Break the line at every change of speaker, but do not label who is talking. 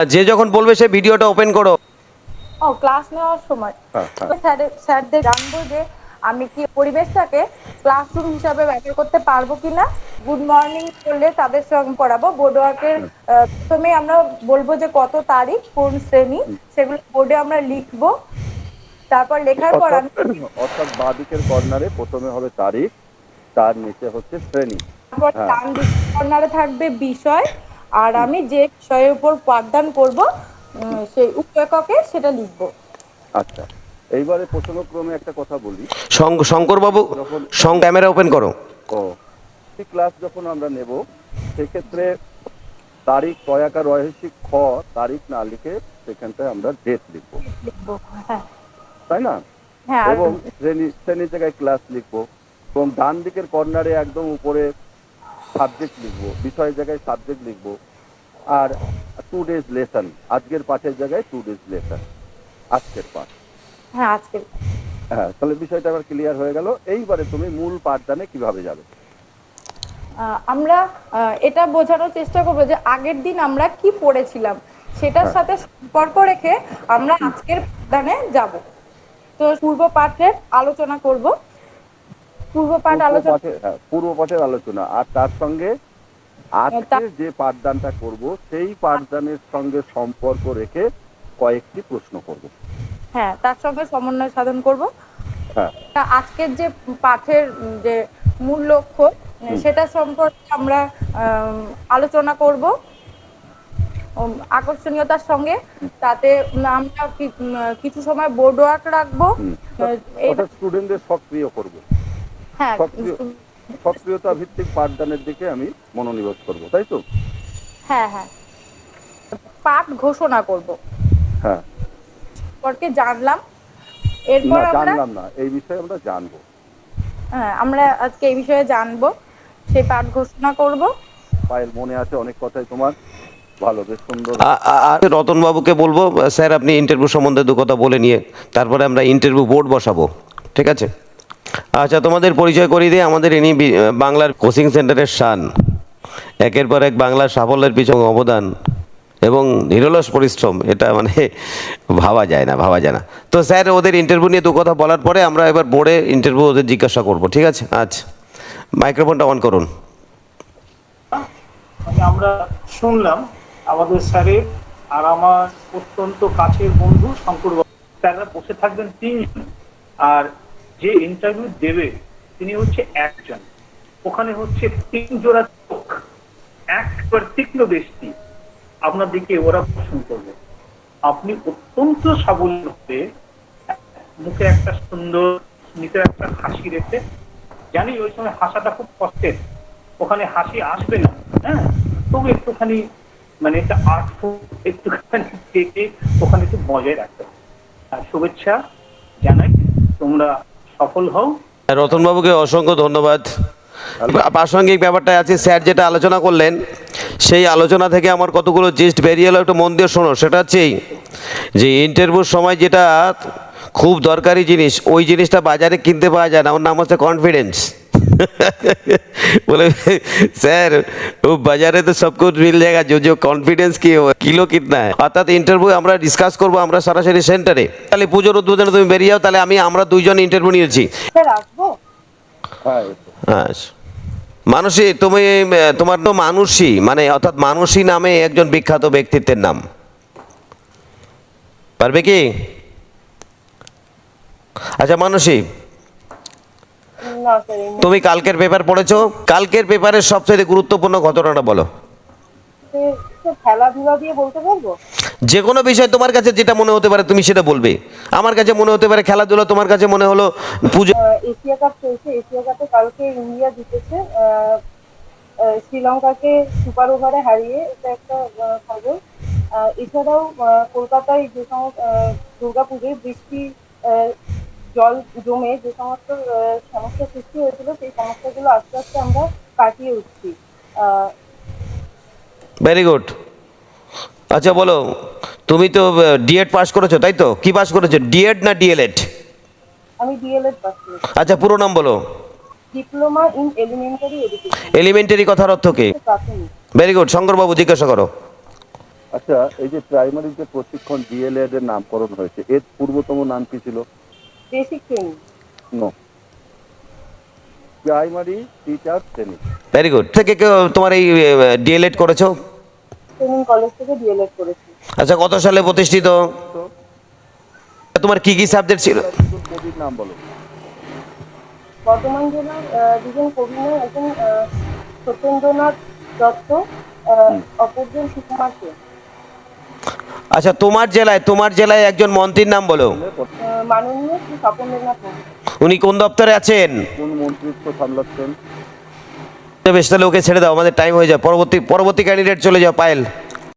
যে যখন বলবে সে ভিডিওটা ওপেন করো।
ও ক্লাস নেওয়ার সময়।
হ্যাঁ, হ্যাঁ।
স্যারের স্যারদের জানব যে আমি কি পরিবেশটাকে ক্লাসরুম হিসাবে ব্যবহার করতে পারব কিনা? গুড মর্নিং করলে তাদের সঙ্গে পড়াবো। বোর্ড ওয়ার্কের প্রথমে আমরা বলব যে কত তারিখ কোন শ্রেণি সেগুলো বোর্ডে আমরা লিখব। তারপর লেখার পর আমি
অর্থাৎ অর্থাৎ বাঁ দিকের কর্নারে প্রথমে হবে তারিখ তার নিচে হচ্ছে শ্রেণি।
তারপর
হ্যাঁ।
ডান দিক কর্নারে থাকবে বিষয় আর আমি যে বিষয়ের উপর পাঠদান করব সেই উপেক্ষকে সেটা লিখব।
আচ্ছা এইবারে প্রসঙ্গক্রমে একটা কথা বলি।
শঙ্ক- শঙ্করবাবু সং ক্যামেরা ওপেন করো।
ও এই ক্লাস যখন আমরা নেব সেক্ষেত্রে তারিখ কয়াকার রহস্যিক খ তারিখ না লিখে সেখানটায় আমরা ডেট লিখব।
লিখব হ্যাঁ।
তাই না?
হ্যাঁ
এবং শ্রেণি শ্রেণি জায়গায় ক্লাস লিখব। এবং ডান দিকের কর্নারে একদম উপরে সাবজেক্ট লিখব বিষয়ের জায়গায় সাবজেক্ট লিখব আর টু ডেজ লেসন আজকের পাঠের জায়গায় টু ডেজ লেসন আজকের পাঠ।
হ্যাঁ আজকে
হ্যাঁ তাহলে বিষয়টা আবার ক্লিয়ার হয়ে গেল। এইবারে তুমি মূল পাঠদানে কীভাবে যাবে?
আমরা এটা বোঝানোর চেষ্টা করব যে আগের দিন আমরা কি পড়েছিলাম সেটার
হ্যাঁ।
সাথে সম্পর্ক রেখে আমরা আজকের দানে যাব। তো পূর্ব পাঠের আলোচনা করব। পূর্ব পাঠ আলোচনা
হ্যাঁ, পূর্ব পাঠের আলোচনা। আর তার সঙ্গে আজকে যে পাঠদানটা করব সেই পাঠদানের সঙ্গে সম্পর্ক রেখে কয়েকটি প্রশ্ন করব।
হ্যাঁ তার সঙ্গে সমন্বয় সাধন করব।
হ্যাঁ।
আজকের যে পাঠের যে মূল লক্ষ্য সেটা সম্পর্কে আমরা আম, আলোচনা করব। আকর্ষণীয়তার সঙ্গে। তাতে আমরা কিছু সময় বোর্ড ওয়ার্ক রাখব।
স্টুডেন্টদের সক্রিয় করব। সক্রিয়তা ভিত্তিক পাঠদানের দিকে আমি মনোনিবেশ করব তাই তো?
হ্যাঁ হ্যাঁ। পাঠ ঘোষণা করব।
হ্যাঁ।
সম্পর্কে জানলাম। এরপর আমরা
জানলাম না এই বিষয়ে আমরা জানব।
হ্যাঁ আমরা আজকে এই বিষয়ে জানব। সেই পাঠ ঘোষণা করব।
পায়ের মনে আছে অনেক কথাই তোমার? ভালো বেশ সুন্দর।
আর রতনবাবুকে বলব স্যার আপনি ইন্টারভিউ সম্বন্ধে দু কথা বলে নিয়ে তারপরে আমরা ইন্টারভিউ বোর্ড বসাবো ঠিক আছে? আচ্ছা তোমাদের পরিচয় করিয়ে দিয়ে আমাদের ইনি বাংলার কোচিং সেন্টারের শান। একের পর এক বাংলার সাফল্যের পিছনে অবদান এবং নিরলস পরিশ্রম, এটা মানে ভাবা যায় না, ভাবা যায় না। তো স্যার, ওদের ইন্টারভিউ নিয়ে দু কথা বলার পরে আমরা এবার বোর্ডে ইন্টারভিউ ওদের জিজ্ঞাসা করব, ঠিক আছে? আচ্ছা মাইক্রোফোনটা অন করুন।
মানে আমরা শুনলাম আমাদের স্যারের আর আমার অত্যন্ত কাছের বন্ধু শঙ্কর স্যাররা বসে থাকবেন তিনজন, আর যে ইন্টারভিউ দেবে, তিনি হচ্ছে একজন। ওখানে হচ্ছে তিন জোড়া চোখ, একবার তীক্ষ্ণ দৃষ্টি। আপনার দিকে ওরা প্রশ্ন করবে। আপনি অত্যন্ত সাবলীল হয়ে মুখে একটা সুন্দর নিতে একটা হাসি রেখে, জানি ওই সময় হাসাটা খুব কষ্টের, ওখানে হাসি আসবে না হ্যাঁ? তবু একটুখানি মানে একটা আর্টফুল একটুখানি দেখে ওখানে একটু বজায় রাখতে হবে। আর শুভেচ্ছা জানাই, তোমরা সফল হও।
রতনবাবুকে অসংখ্য ধন্যবাদ। প্রাসঙ্গিক ব্যাপারটা আছে স্যার যেটা আলোচনা করলেন সেই আলোচনা থেকে আমার কতগুলো জিস্ট বেরিয়ে এলো একটু মন দিয়ে শোনো। সেটা হচ্ছে যে ইন্টারভিউর সময় যেটা খুব দরকারি জিনিস ওই জিনিসটা বাজারে কিনতে পাওয়া যায় না। ওর নাম হচ্ছে কনফিডেন্স बोले सर वो बाजारे तो सब कुछ मिल जाएगा जो जो कॉन्फिडेंस की কিলো কিতনা है অর্থাৎ ইন্টারভিউ আমরা ডিসকাস করবো আমরা সরাসরি সেন্টারে তাহলে পুজোর উদ্বোধনে তুমি বেরিয়ে যাও তাহলে আমি আমরা দুইজন ইন্টারভিউ নিয়েছি
স্যার আসবো
হ্যাঁ এসো।
আচ্ছা মানসী তুমি আহ, তোমার তো মানুষই মানে অর্থাৎ মানুষই নামে একজন বিখ্যাত ব্যক্তিত্বের নাম পারবে কি আচ্ছা মানসী
না স্যার
তুমি কালকের পেপার পড়েছো? কালকের পেপারের সবচেয়ে গুরুত্বপূর্ণ ঘটনাটা বলো।
খেলাধুলা দিয়ে বলতে পারব?
যে কোনো বিষয় তোমার কাছে যেটা মনে হতে পারে তুমি সেটা বলবে। আমার কাছে মনে হতে পারে খেলাধুলা তোমার কাছে মনে হলো পুজো।
এশিয়া কাপ চলছে এশিয়া কাপে কালকে ইন্ডিয়া জিতেছে। শ্রীলঙ্কাকে সুপার ওভারে হারিয়ে এটা একটা খবর। এছাড়াও কলকাতায় যে সমস্ত দুর্গাপুজোয় বৃষ্টি জল জমে যে সমস্ত সমস্যা সৃষ্টি হয়েছিল সেই সমস্যাগুলো আস্তে আস্তে আমরা কাটিয়ে উঠছি।
ভেরি গুড আচ্ছা বলো তুমি তো ডিএড পাস করেছ তাই তো? কি পাস করেছ ডিএড না ডিএলএড
আমি ডিএলএড পাস করেছি।
আচ্ছা পুরো নাম বলো।
Diploma in elementary education
elementary কথার অর্থ কি? ভেরি গুড শঙ্করবাবু জিজ্ঞাসা করো।
আচ্ছা এই যে প্রাইমারি যে প্রশিক্ষণ ডিএলএড এর নামকরণ হয়েছে এর পূর্বতম নাম কি ছিল?
Basic training
no primary teacher training
very good থেকে কেউ তোমার এই ডিএলএড করেছ?
ট্রেনিং কলেজ থেকে ডিএলএড করেছি।
আচ্ছা কত সালে প্রতিষ্ঠিত? তোমার কি কি সাবজেক্ট ছিল?
কবির নাম বলো।
বর্ধমান জেলার দুজন কবি নয় একজন সত্যেন্দ্রনাথ দত্ত আহ, অপরজন সুকুমার সেন।
আচ্ছা তোমার জেলায় তোমার জেলায় একজন মন্ত্রীর নাম বলো। উনি কোন দপ্তরে আছেন?
কোন
বেশ তাহলে ওকে ছেড়ে দাও আমাদের টাইম হয়ে যায় পরবর্তী পরবর্তী ক্যান্ডিডেট চলে যাও পায়েল।